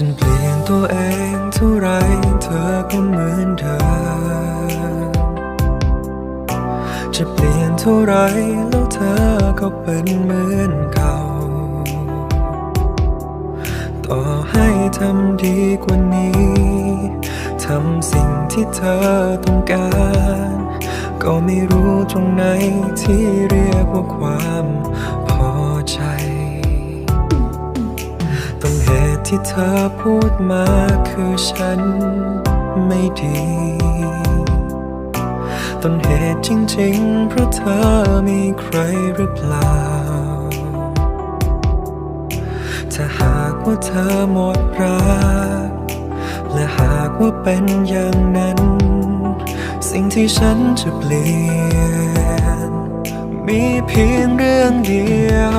ฉันเปลี่ยนตัวเองเท่าไรเธอก็เหมือนเดิมจะเปลี่ยนเท่าไรแล้วเธอก็เป็นเหมือนเก่า ต่อให้ทำดีกว่านี้ ทำสิ่งที่เธอต้องการ ก็ไม่รู้ตรงไหนที่เรียกว่าความ ที่เธอพูดมาคือฉันไม่ดี ต้นเหตุจริงๆ เพราะเธอมีใครหรือเปล่า ถ้าหากว่าเธอหมดรัก และหากว่าเป็นอย่างนั้น สิ่งที่ฉันจะเปลี่ยน มีเพียงเรื่องเดียว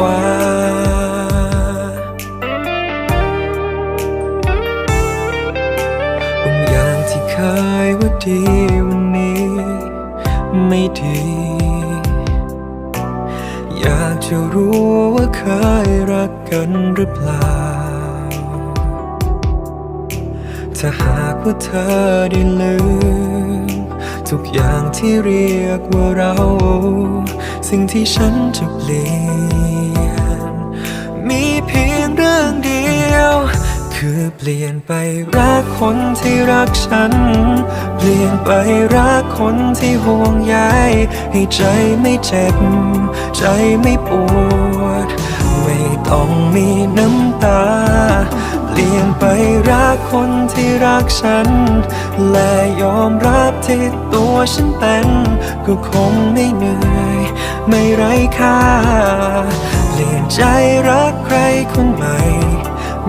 ายกว่าบางอย่างที่เคยว่าดีวันนี้ ไม่ดี อยากจะรู้ว่าเคยรักกันหรือเปล่า ถ้าหากว่าเธอได้ลืม ทุกอย่างที่เรียกว่าเรา สิ่งที่ฉันจะเปลี่ยน มีเพียงเรื่องเดียว คือเปลี่ยนไปรักคนที่รักฉัน เปลี่ยนไปรักคนที่ห่วงใยให้ใจไม่เจ็บ ใจไม่ปวด ไม่ต้องมีน้ำตา ลี่ยนไปรักคนที่รักฉัน และยอมรับที่ตัวฉันเป็น ก็คงไม่เหนื่อย ไม่ไร้ค่าเปลี่ยนใจรักใครคนใหม่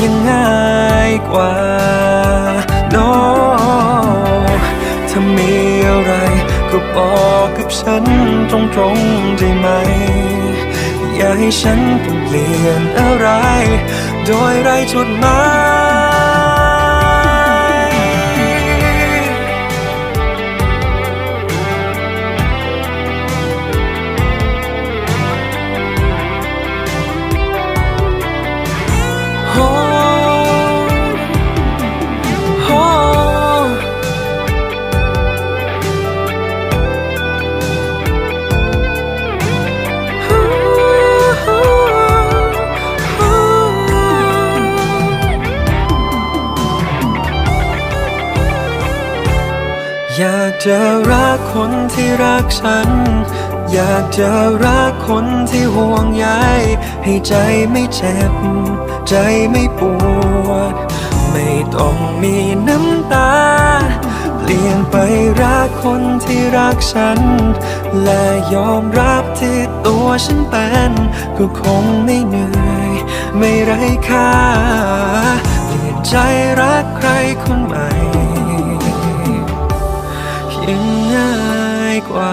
ยังง่ายกว่า no ถ้ามีอะไรก็บอกกับฉันตรงๆได้ไหม อย่าให้ฉันต้องเปลี่ยนอะไร โดยไรจุดหมาย อยากจะรักคนที่รักฉัน อยากจะรักคนที่ห่วงใยให้ใจไม่เจ็บ ใจไม่ปวด ไม่ต้องมีน้ำตา เปลี่ยนไปรักคนที่รักฉัน และยอมรับที่ตัวฉันเป็นก็คงไม่เหนื่อย ไม่ไร้ค่า เปลี่ยนใจรักใครคนใหม่ กว่า